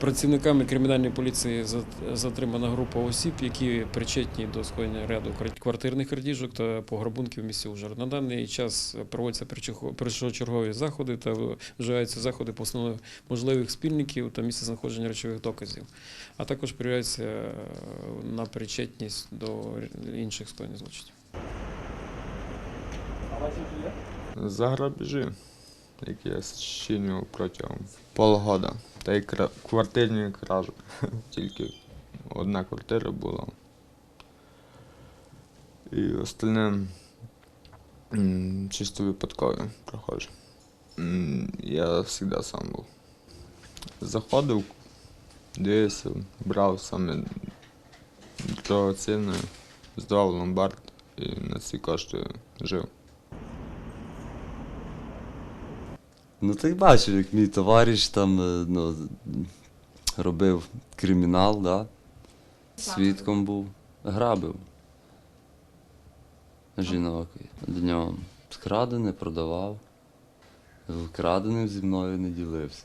Працівниками кримінальної поліції за- затримана група осіб, які причетні до скоєння ряду квартирних крадіжок та пограбунків в місті Ужгород. На даний час проводяться першочергові заходи та вживаються заходи по встановленню можливих спільників та місця знаходження речових доказів, а також перевіряється е, на причетність до інших скоєнь злочинів. За грабежі, які я зчинював протягом полгода. Та й кра- квартирні кражі. Тільки одна квартира була. І остальне чисто випадково проходжу. Я завжди сам був. Заходив, дивився, брав саме дорогоцінне, здавав ломбард і на ці кошти жив. Ну ти бачив, як мій товариш там е, ну, робив кримінал, да? свідком був, грабив жінок. Нього скрадене продавав, вкраденим зі мною не ділився.